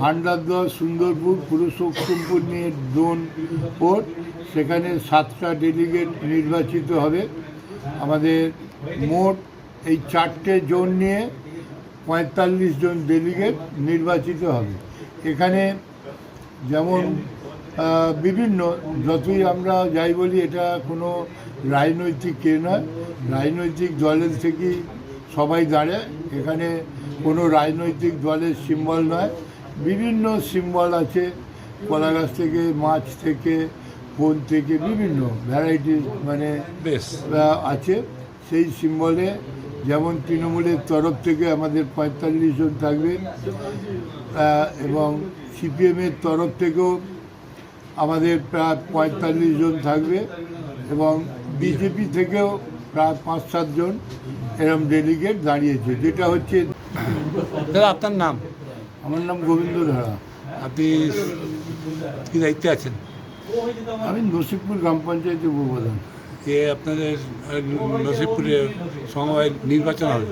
ভান্ডারদহ সুন্দরপুর, পুরুষোত্তমপুর নিয়ে zone four সেখানে সাতটা ডেলিগেট নির্বাচিত হবে। আমাদের মোট এই চারটে জোন নিয়ে পঁয়তাল্লিশ জন ডেলিগেট নির্বাচিত হবে। এখানে যেমন বিভিন্ন, যতই আমরা যাই বলি, এটা কোনো রাজনৈতিক কে নয়। রাজনৈতিক দলের থেকেই সবাই দাঁড়ায়। এখানে কোনো রাজনৈতিক দলের সিম্বল নয়। বিভিন্ন সিম্বল আছে। কলা গাছ থেকে মাছ থেকে ফোন থেকে বিভিন্ন ভ্যারাইটি মানে বেশ। আছে। সেই সিম্বলে যেমন তৃণমূলের তরফ থেকে আমাদের পঁয়তাল্লিশ জন থাকবে এবং সিপিএমের তরফ থেকেও আমাদের প্রায় পঁয়তাল্লিশ জন থাকবে এবং বিজেপি থেকেও প্রায় পাঁচ সাতজন এরম ডেলিগেট দাঁড়িয়েছে যেটা হচ্ছে দাদা আপনার নাম? আমার নাম গোবিন্দ ধারা। আপনি কি দায়িত্বে আছেন? আমি নসিবপুর গ্রাম পঞ্চায়েতের উপপ্রধান। যে আপনাদের নসিবপুরে সমবায় নির্বাচন হবে।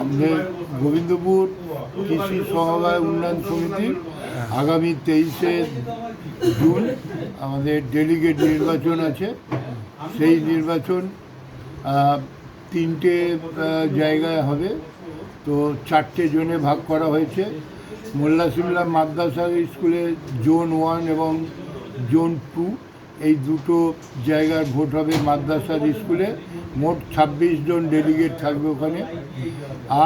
আমাদের গোবিন্দপুর কৃষি সমবায় উন্নয়ন সমিতি আগামী তেইশে জুন আমাদের ডেলিগেট নির্বাচন আছে। সেই নির্বাচন তিনটে জায়গায় হবে। তো চারটে জোনে ভাগ করা হয়েছে। মোল্লা সিমলা মাদ্রাসা স্কুলে জোন ওয়ান এবং জোন টু এই দুটো জায়গার ভোট হবে মাদ্রাসার স্কুলে। মোট ছাব্বিশ জন ডেলিগেট থাকবে ওখানে।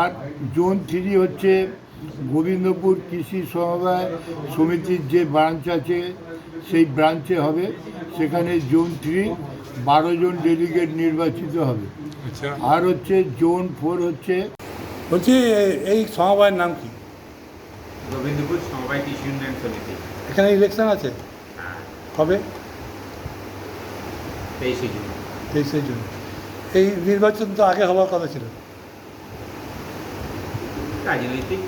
আর জোন থ্রি হচ্ছে গোবিন্দপুর কৃষি সমবায় সমিতির যে ব্রাঞ্চ আছে সেই ব্রাঞ্চে হবে। সেখানে জোন থ্রি বারো জন ডেলিগেট নির্বাচিত হবে। আচ্ছা। আর হচ্ছে জোন ফোর হচ্ছে বলছি এই সমবায়ের নাম কি? গোবিন্দপুর সমবায় কৃষি উন্নয়ন সমিতি। এখানে ইলেকশন আছে? কবে? তেইশে জুন। তেইশে জুন। এই নির্বাচন তো আগে হওয়ার কথা ছিল। রাজনৈতিক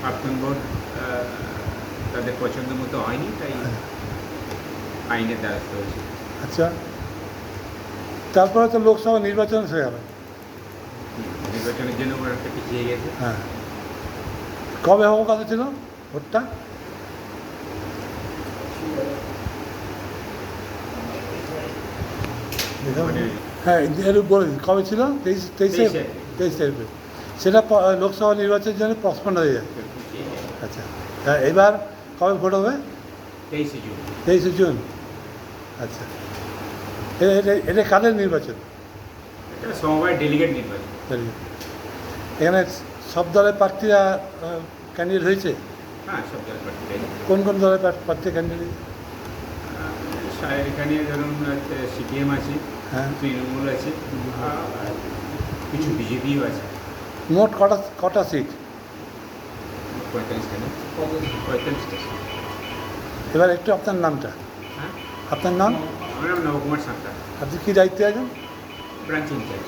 প্রাক্তন আহ, তাদের পছন্দ মতো হয়নি তাই আইনের দ্বারস্থ হয়েছে। আচ্ছা। তারপরে তো লোকসভা নির্বাচন হয়ে গেল। নির্বাচনের জন্য ওরা একটা পিছিয়ে গেছে। হ্যাঁ। কবে হওয়ার কথা ছিল ভোটটা? হ্যাঁ এর বলে দিন, কবে ছিল? তেইশ তেইশে তেইশে। এপ্রিল। সেটা লোকসভা নির্বাচনের জন্য পসপন্ড হয়ে যায়। আচ্ছা এবার কবে ভোট হবে? তেইশে জুন। তেইশে জুন। আচ্ছা এটা- এটা কাদের নির্বাচন? সমবায় ডেলিগেট নির্বাচন. এখানে সব দলের প্রার্থীরা ক্যান্ডিডেট হয়েছে? হ্যাঁ সব দলের কোন কোন দলের প্রার্থী- ক্যান্ডিডেট এখানে ধরুন সিপিএম আছে হ্যাঁ। তৃণমূল আছে কিছু বিজেপিও আছে। মোট কটা কটা সিট এবার একটু আপনার নামটা। হ্যাঁ। আপনার নাম? আমার নাম নবকুমার সাঁতরা। আপনি কী দায়িত্বে আছেন? Branch in charge